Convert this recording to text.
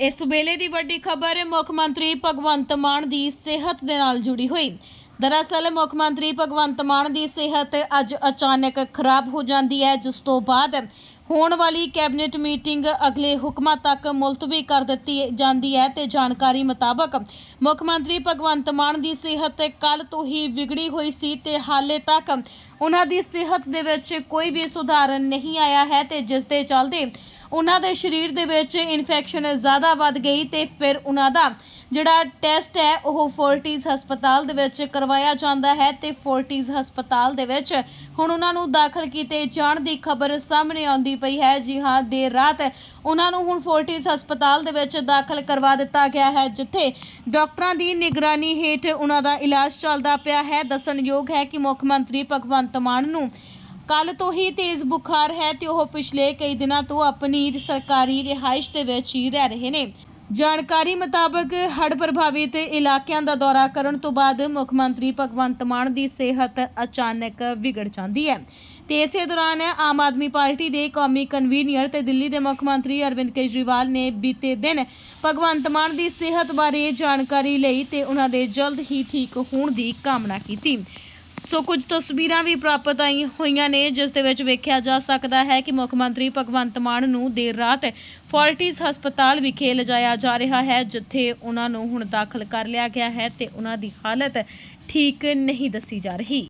ਇਸ ਵੇਲੇ ਦੀ ਵੱਡੀ ਖਬਰ ਮੁੱਖ ਮੰਤਰੀ ਭਗਵੰਤ ਮਾਨ ਦੀ ਸਿਹਤ ਦੇ ਨਾਲ ਜੁੜੀ ਹੋਈ। ਦਰਅਸਲ ਮੁੱਖ ਮੰਤਰੀ ਭਗਵੰਤ ਮਾਨ ਦੀ ਸਿਹਤ ਅੱਜ ਅਚਾਨਕ ਖਰਾਬ ਹੋ ਜਾਂਦੀ ਹੈ, ਜਿਸ ਤੋਂ ਬਾਅਦ ਹੋਣ ਵਾਲੀ ਕੈਬਨਿਟ ਮੀਟਿੰਗ ਅਗਲੇ ਹੁਕਮਾਂ ਤੱਕ ਮੁਲਤਵੀ ਕਰ ਦਿੱਤੀ ਜਾਂਦੀ ਹੈ ਤੇ ਜਾਣਕਾਰੀ ਮੁਤਾਬਕ ਮੁੱਖ ਮੰਤਰੀ ਭਗਵੰਤ ਮਾਨ ਦੀ ਸਿਹਤ ਕੱਲ ਤੋਂ ਹੀ ਵਿਗੜੀ ਹੋਈ ਸੀ ਤੇ ਹਾਲੇ ਤੱਕ ਉਹਨਾਂ ਦੀ ਸਿਹਤ ਦੇ ਵਿੱਚ ਕੋਈ ਵੀ ਸੁਧਾਰ ਨਹੀਂ ਆਇਆ ਹੈ ਤੇ ਜਿਸ ਦੇ ਚੱਲਦੇ ਉਹਨਾਂ ਦੇ ਸਰੀਰ ਦੇ ਵਿੱਚ ਇਨਫੈਕਸ਼ਨ ਜ਼ਿਆਦਾ ਵੱਧ ਗਈ ਤੇ ਫਿਰ ਉਹਨਾਂ ਦਾ ਜਿਹੜਾ ਟੈਸਟ ਹੈ, ਉਹ ਫੋਰਟੀਜ਼ ਹਸਪਤਾਲ ਦੇ ਵਿੱਚ ਕਰਵਾਇਆ ਜਾਂਦਾ ਹੈ ਤੇ ਫੋਰਟੀਜ਼ ਹਸਪਤਾਲ ਦੇ ਵਿੱਚ ਹੁਣ ਉਹਨਾਂ ਨੂੰ ਦਾਖਲ ਕੀਤੇ ਜਾਣ ਦੀ ਖਬਰ ਸਾਹਮਣੇ ਆਉਂਦੀ ਪਈ ਹੈ। ਜੀ ਹਾਂ, ਦੇਰ ਰਾਤ ਉਹਨਾਂ ਨੂੰ ਹੁਣ ਫੋਰਟੀਜ਼ ਹਸਪਤਾਲ ਦੇ ਵਿੱਚ ਦਾਖਲ ਕਰਵਾ ਦਿੱਤਾ ਗਿਆ ਹੈ, ਜਿੱਥੇ ਡਾਕਟਰਾਂ ਦੀ ਨਿਗਰਾਨੀ ਹੇਠ ਉਹਨਾਂ ਦਾ ਇਲਾਜ ਚੱਲਦਾ ਪਿਆ ਹੈ। ਦੱਸਣਯੋਗ ਹੈ ਕਿ ਮੁੱਖ ਮੰਤਰੀ ਭਗਵੰਤ ਮਾਨ ਨੂੰ ਕੱਲ ਤੋਂ ਹੀ ਤੇਜ਼ ਬੁਖਾਰ ਹੈ ਤੇ ਉਹ ਪਿਛਲੇ ਕਈ ਦਿਨਾਂ ਤੋਂ ਆਪਣੀ ਸਰਕਾਰੀ ਰਿਹਾਇਸ਼ ਦੇ ਵਿੱਚ ਹੀ ਰਹਿ ਰਹੇ ਨੇ। ਜਾਣਕਾਰੀ ਮੁਤਾਬਕ ਹੜ੍ਹ ਪ੍ਰਭਾਵਿਤ ਇਲਾਕਿਆਂ ਦਾ ਦੌਰਾ ਕਰਨ ਤੋਂ ਬਾਅਦ ਮੁੱਖ ਮੰਤਰੀ ਭਗਵੰਤ ਮਾਨ ਦੀ ਸਿਹਤ ਅਚਾਨਕ ਵਿਗੜ ਜਾਂਦੀ ਹੈ। ਤੇ ਇਸੇ ਦੌਰਾਨ ਆਮ ਆਦਮੀ ਪਾਰਟੀ ਦੇ ਕੌਮੀ ਕਨਵੀਨਰ ਤੇ ਦਿੱਲੀ ਦੇ ਮੁੱਖ ਮੰਤਰੀ ਅਰਵਿੰਦ ਕੇਜਰੀਵਾਲ ਨੇ ਬੀਤੇ ਦਿਨ ਭਗਵੰਤ ਮਾਨ ਦੀ ਸਿਹਤ ਬਾਰੇ ਜਾਣਕਾਰੀ ਲਈ ਤੇ ਉਹਨਾਂ ਦੇ ਜਲਦ ਹੀ ਠੀਕ ਹੋਣ ਦੀ ਕਾਮਨਾ ਕੀਤੀ। ਸੋ ਕੁਝ ਤਸਵੀਰਾਂ ਵੀ ਪ੍ਰਾਪਤ ਆਈ ਹੋਈਆਂ ਨੇ, ਜਿਸ ਦੇ ਵਿੱਚ ਵੇਖਿਆ ਜਾ ਸਕਦਾ ਹੈ ਕਿ ਮੁੱਖ ਮੰਤਰੀ ਭਗਵੰਤ ਮਾਨ ਨੂੰ ਦੇਰ ਰਾਤ ਫੋਰਟਿਸ ਹਸਪਤਾਲ ਵਿਖੇ ਲਿਜਾਇਆ ਜਾ ਰਿਹਾ ਹੈ, ਜਿੱਥੇ ਉਹਨਾਂ ਨੂੰ ਹੁਣ ਦਾਖਲ ਕਰ ਲਿਆ ਗਿਆ ਹੈ ਤੇ ਉਹਨਾਂ ਦੀ ਹਾਲਤ ਠੀਕ ਨਹੀਂ ਦੱਸੀ ਜਾ ਰਹੀ।